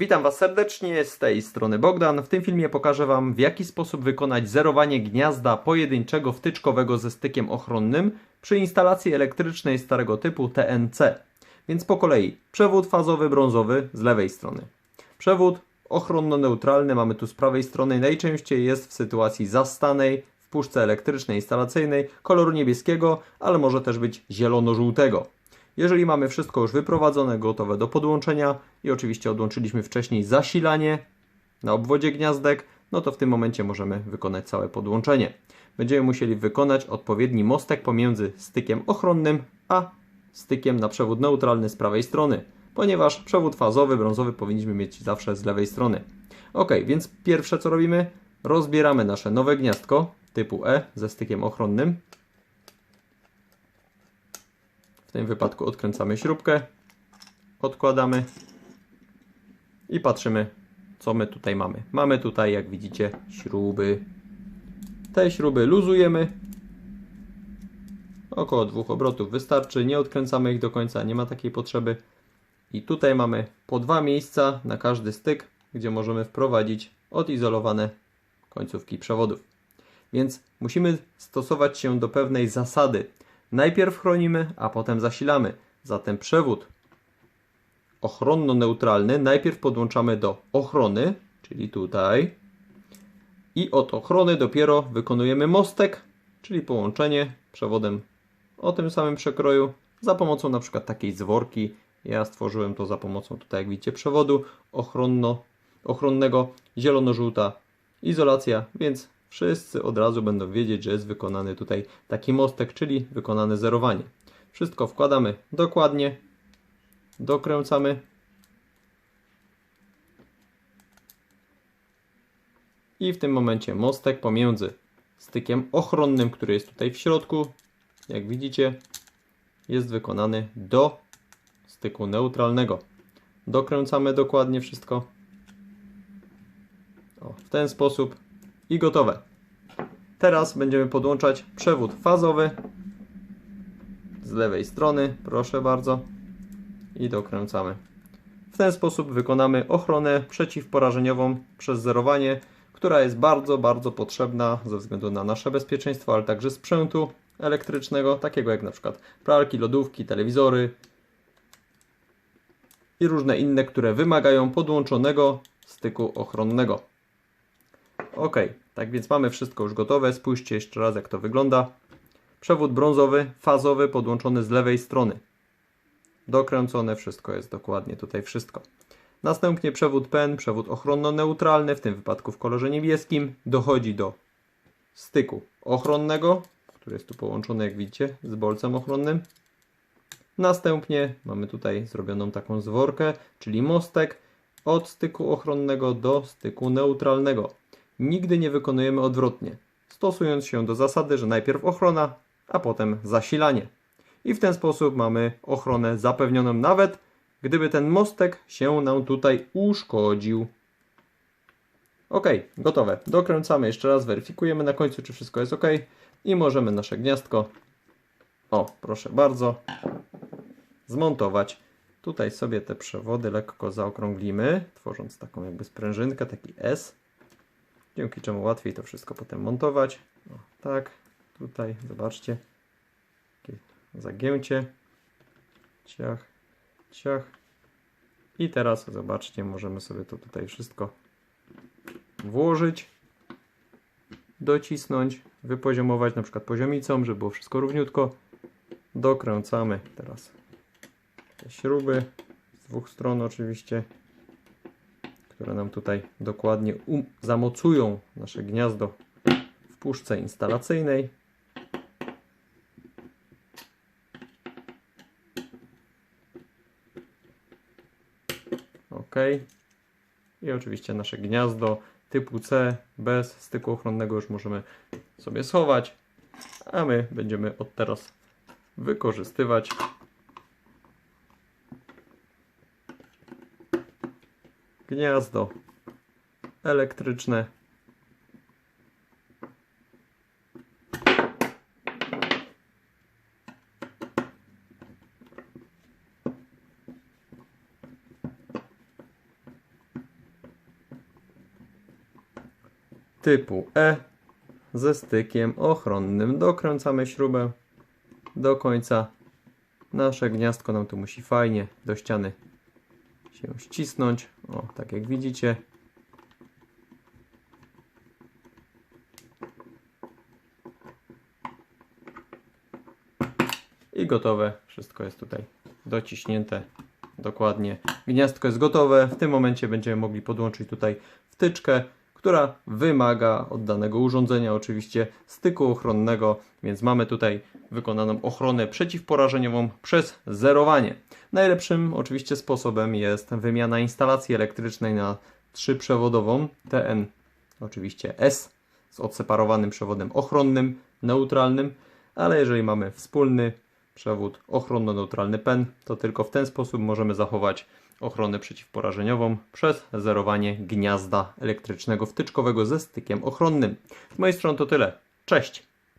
Witam Was serdecznie, z tej strony Bogdan. W tym filmie pokażę Wam w jaki sposób wykonać zerowanie gniazda pojedynczego wtyczkowego ze stykiem ochronnym przy instalacji elektrycznej starego typu TNC. Więc po kolei przewód fazowy brązowy z lewej strony. Przewód ochronno-neutralny mamy tu z prawej strony. Najczęściej jest w sytuacji zastanej w puszce elektrycznej instalacyjnej koloru niebieskiego, ale może też być zielono-żółtego. Jeżeli mamy wszystko już wyprowadzone, gotowe do podłączenia i oczywiście odłączyliśmy wcześniej zasilanie na obwodzie gniazdek, no to w tym momencie możemy wykonać całe podłączenie. Będziemy musieli wykonać odpowiedni mostek pomiędzy stykiem ochronnym a stykiem na przewód neutralny z prawej strony, ponieważ przewód fazowy brązowy powinniśmy mieć zawsze z lewej strony. Ok, więc pierwsze co robimy, rozbieramy nasze nowe gniazdko typu E ze stykiem ochronnym. W tym wypadku odkręcamy śrubkę, odkładamy i patrzymy, co my tutaj mamy. Mamy tutaj, jak widzicie, śruby. Te śruby luzujemy. Około dwóch obrotów wystarczy. Nie odkręcamy ich do końca, nie ma takiej potrzeby. I tutaj mamy po dwa miejsca na każdy styk, gdzie możemy wprowadzić odizolowane końcówki przewodów. Więc musimy stosować się do pewnej zasady. Najpierw chronimy, a potem zasilamy. Zatem przewód ochronno-neutralny najpierw podłączamy do ochrony, czyli tutaj. I od ochrony dopiero wykonujemy mostek, czyli połączenie przewodem o tym samym przekroju za pomocą na przykład takiej zworki. Ja stworzyłem to za pomocą tutaj, jak widzicie, przewodu ochronno, ochronnego zielono-żółta izolacja, więc wszyscy od razu będą wiedzieć, że jest wykonany tutaj taki mostek, czyli wykonane zerowanie. Wszystko wkładamy dokładnie, dokręcamy i w tym momencie mostek pomiędzy stykiem ochronnym, który jest tutaj w środku, jak widzicie, jest wykonany do styku neutralnego. Dokręcamy dokładnie wszystko. O, w ten sposób i gotowe. Teraz będziemy podłączać przewód fazowy z lewej strony, proszę bardzo, i dokręcamy. W ten sposób wykonamy ochronę przeciwporażeniową przez zerowanie, która jest bardzo, bardzo potrzebna ze względu na nasze bezpieczeństwo, ale także sprzętu elektrycznego, takiego jak na przykład pralki, lodówki, telewizory i różne inne, które wymagają podłączonego styku ochronnego. Ok, tak więc mamy wszystko już gotowe. Spójrzcie jeszcze raz, jak to wygląda. Przewód brązowy, fazowy, podłączony z lewej strony. Dokręcone, wszystko jest dokładnie tutaj wszystko. Następnie przewód PEN, przewód ochronno-neutralny, w tym wypadku w kolorze niebieskim, dochodzi do styku ochronnego, który jest tu połączony, jak widzicie, z bolcem ochronnym. Następnie mamy tutaj zrobioną taką zworkę, czyli mostek od styku ochronnego do styku neutralnego. Nigdy nie wykonujemy odwrotnie, stosując się do zasady, że najpierw ochrona, a potem zasilanie. I w ten sposób mamy ochronę zapewnioną nawet, gdyby ten mostek się nam tutaj uszkodził. Ok, gotowe. Dokręcamy jeszcze raz, weryfikujemy na końcu, czy wszystko jest ok. I możemy nasze gniazdko, o proszę bardzo, zmontować. Tutaj sobie te przewody lekko zaokrąglimy, tworząc taką jakby sprężynkę, taki S. Dzięki czemu łatwiej to wszystko potem montować. O, tak, tutaj, zobaczcie. Takie zagięcie. Ciach, ciach. I teraz zobaczcie, możemy sobie to tutaj wszystko włożyć, docisnąć, wypoziomować na przykład poziomicą, żeby było wszystko równiutko. Dokręcamy teraz te śruby z dwóch stron oczywiście, które nam tutaj dokładnie um- zamocują nasze gniazdo w puszce instalacyjnej. OK. I oczywiście nasze gniazdo typu C bez styku ochronnego już możemy sobie schować, a my będziemy od teraz wykorzystywać gniazdo elektryczne. typu E ze stykiem ochronnym. Dokręcamy śrubę do końca. Nasze gniazdko nam tu musi fajnie do ściany się ścisnąć. O, tak jak widzicie. I gotowe. Wszystko jest tutaj dociśnięte dokładnie. Gniazdko jest gotowe. W tym momencie będziemy mogli podłączyć tutaj wtyczkę, która wymaga od danego urządzenia oczywiście styku ochronnego, więc mamy tutaj wykonaną ochronę przeciwporażeniową przez zerowanie. Najlepszym oczywiście sposobem jest wymiana instalacji elektrycznej na trzyprzewodową TN oczywiście S z odseparowanym przewodem ochronnym, neutralnym, ale jeżeli mamy wspólny przewód ochronno-neutralny PEN, to tylko w ten sposób możemy zachować ochronę przeciwporażeniową przez zerowanie gniazda elektrycznego wtyczkowego ze stykiem ochronnym. Z mojej strony to tyle. Cześć!